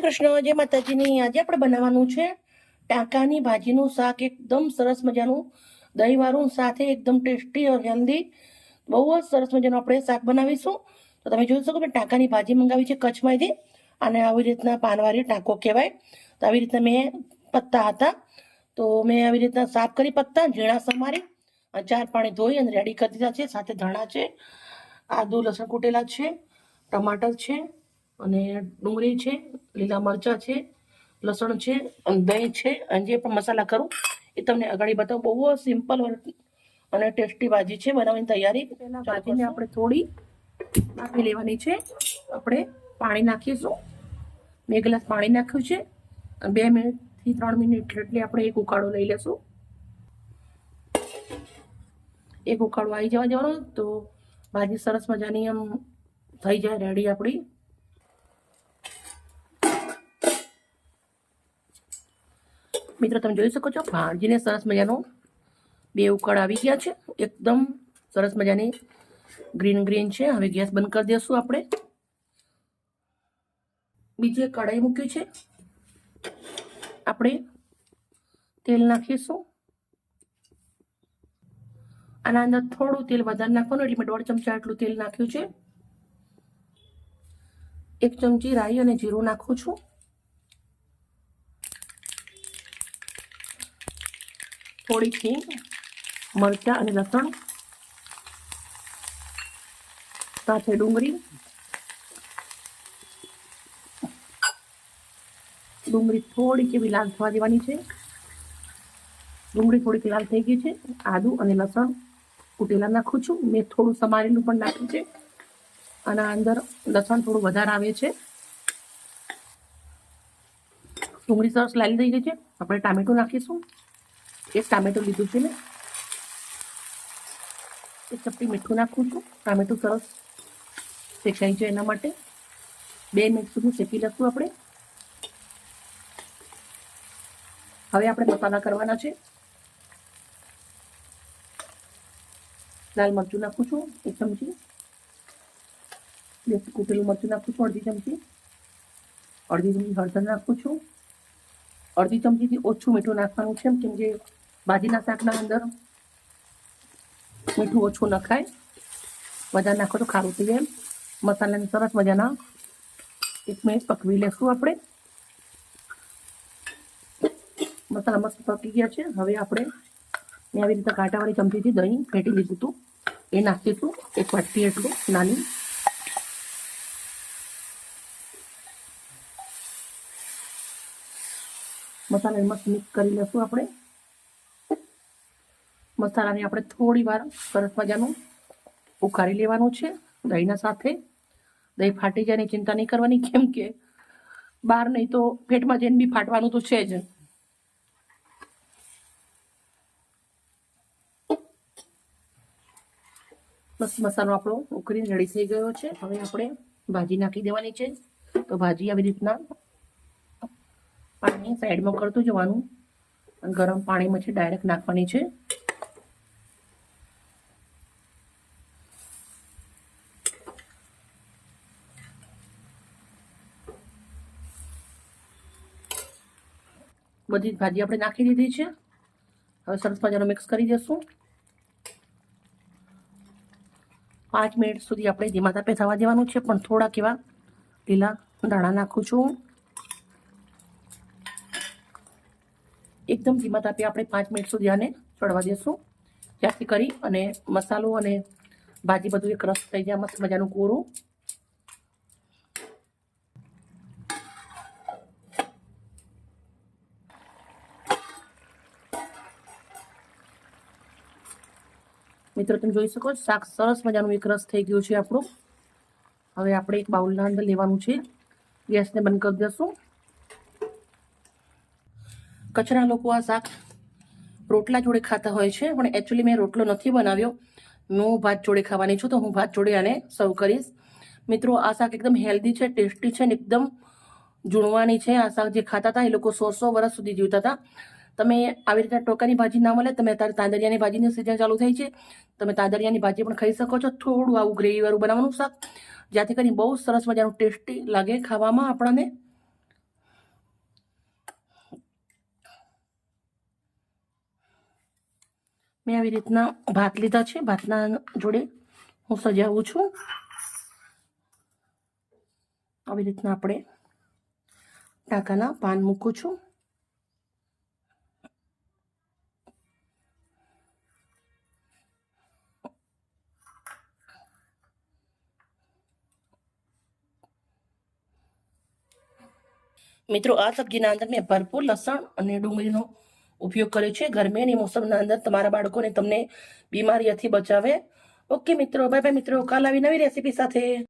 શ્રી કૃષ્ણ, જય માતાજીની. આજે આપણે બનાવવાનું છે ટાંકાની ભાજીનું શાક. એકદમ સરસ મજાનું દહીંવાળું સાથે એકદમ ટેસ્ટી અને હેલ્ધી. બહુ જ સરસ મજાનું આપણે શાક બનાવીશું. તો તમે જોઈ શકો મેં ટાંકાની ભાજી મંગાવી છે કચ્છમાંથી અને આવી રીતના પાનવાળી ટાંકો કહેવાય. તો આવી રીતના મેં પત્તા હતા. તો મેં આવી રીતના સાફ કરી પત્તા, ઝીણા સમારી ચાર પાણી ધોઈ અને રેડી કરી દીધા છે. સાથે ધાણા છે, આદુ, લસણ કૂટેલા છે, ટમાટર છે અને ડુંગળી છે લીલા મરચાં છે લસણ છે અને દહીં છે અને જે પણ મસાલા કરું એ તમને આગળ બતાવું. બહુ સિમ્પલ અને ટેસ્ટી ભાજી છે બનાવવાની તૈયારી. ભાજીને આપણે થોડી નાખી લેવાની છે. આપણે પાણી નાખીશું. બે ગ્લાસ પાણી નાખ્યું છે. બે મિનિટથી ત્રણ મિનિટ એટલે આપણે એક ઉકાળો લઈ લેશું. એક ઉકાળો આવી જવા જવાનો તો ભાજી સરસ મજાની આમ થઈ જાય રેડી આપણી. મિત્રો, તમે જોઈ શકો છો ભાજીને સરસ મજાનો બે ઉકાળ આવી ગયા છે. એકદમ સરસ મજાની ગ્રીન ગ્રીન છે. હવે ગેસ બંધ કરી દઈશું આપણે. બીજી કડાઈ મૂક્યું છે. આપણે તેલ નાખીશું. આના અંદર થોડું તેલ વધારે નાખવાનું, એટલે મેં દોઢ ચમચા એટલું તેલ નાખ્યું છે. એક ચમચી રાઈ અને જીરું નાખું છું. થોડી હિંગ મરચાં અને લસણ, સાથે ડુંગળી ડુંગળી થોડીક એવી લાલ થવા દેવાની છે. ડુંગળી થોડીક લાલ થઈ ગઈ છે. આદુ અને લસણ કૂટેલા નાખું છું. મેં થોડું સમારેલું પણ નાખ્યું છે. અને અંદર લસણ થોડું વધારે આવે છે. ડુંગળી સરસ લાલ થઈ ગઈ છે. આપણે ટામેટું નાખીશું. એક ટામેટું લીધું છે ને એક ચપટી મીઠું નાખું છું. ટામેટું સરસ શેકાઈ જાય એના માટે. બે મિનિટ સુધી શેકી લઈશું આપણે. હવે આપણે મસાલા કરવાના છે. લાલ મરચું નાખું છું, એક ચમચી. બે કૂટેલું મરચું નાખું છું, અડધી ચમચી. અડધી ચમચી હળદર નાખું છું. અડધી ચમચીથી ઓછું મીઠું નાખવાનું છે, કેમ કે ભાજીના શાકના અંદર મીઠું ઓછું નખાય. વધારે નાખો તો ખારું થઈ જાય. મસાલાને સરસ મજાના એક મિનિટ પકવી લેશું આપણે. મસાલા મસ્ત પકી ગયા છે. હવે આપણે મેં આવી રીતે કાંટાવાળી ચમચીથી દહીં ફેંટી લીધું હતું. એ નાખીશું એક વાટકી એટલું નાની. મસાલાને મસ્ત મિક્સ કરી લેશું આપણે. મસાલાને આપણે થોડી વાર સરસ મજાનું ઉકાળી લેવાનું છે દહીંના સાથે. દહીં ફાટી જાય એની ચિંતા નહીં કરવાની, કેમ કે બહાર નહીં તો પેટમાં જઈને બી ફાટવાનું તો છે જ. બસ મસાલો આપણો ઉકળીને રેડી થઈ ગયો છે. હવે આપણે ભાજી નાખી દેવાની છે. તો ભાજી આવી રીતના પાણી સાઈડમાં કરતું જવાનું. ગરમ પાણીમાં છે ડાયરેક્ટ નાખવાની છે. બધી ભાજી આપણે નાખી દીધી છે. હવે સરસ મજાનો મિક્સ કરી દઈશું પાંચ મિનિટ સુધી આપણે ધીમા તાપે થવા દેવાનું છે, પણ થોડાક એવા લીલા દાણા નાખું છું. એકદમ ધીમા તાપે આપણે પાંચ મિનિટ સુધી આને ચડવા દઈશું ત્યાંથી કરી અને મસાલો અને ભાજી બધું એક રસ થઈ જાય, મસ્ત મજાનું કોરું. મિત્રો, તમે જોઈ શકો છો, શાક સરસ મજાનું એક રસ થઈ ગયું છે આપણું. હવે આપણે એક બાઉલના અંદર લેવાનું છે. ગેસને બંધ કરી દઈશું. કચરા લોકો આ શાક રોટલા જોડે ખાતા હોય છે, પણ એકચ્યુઅલી મેં રોટલો નથી બનાવ્યો. હું ભાત જોડે ખાવાની છું, તો હું ભાત જોડે આને સર્વ કરીશ. મિત્રો, આ શાક એકદમ હેલ્ધી છે ટેસ્ટી છે ને એકદમ જૂણવાની છે. આ શાક જે ખાતા હતા, એ લોકો સો સો વર્ષ સુધી જીવતા હતા. તમે આવી રીતના ટોકાની ભાજી ના મળે, તમે અત્યારે તાંદરિયાની ભાજીની સિઝન ચાલુ થઈ છે, તમે તાંદરિયાની ભાજી પણ ખાઈ શકો છો. થોડું આવું ગ્રેવીવાળું બનાવવાનું શાક જ્યાંથી કરીને બહુ સરસ મજાનું ટેસ્ટી લાગે ખાવામાં આપણને. મેં આવી રીતના ભાત લીધા છે, ભાતના જોડે હું સજાવું છું. આવી રીતના આપણે ટાંકાના પાન મૂકું છું. મિત્રો, આ સબ્જીના અંદર મેં ભરપૂર લસણ અને ડુંગળીનો ઉપયોગ કર્યો છે. ગરમીની મોસમના અંદર તમારા બાળકોને તમને બીમારીઓથી બચાવે. ઓકે મિત્રો, બાય બાય મિત્રો, કાલ આવી નવી રેસીપી સાથે.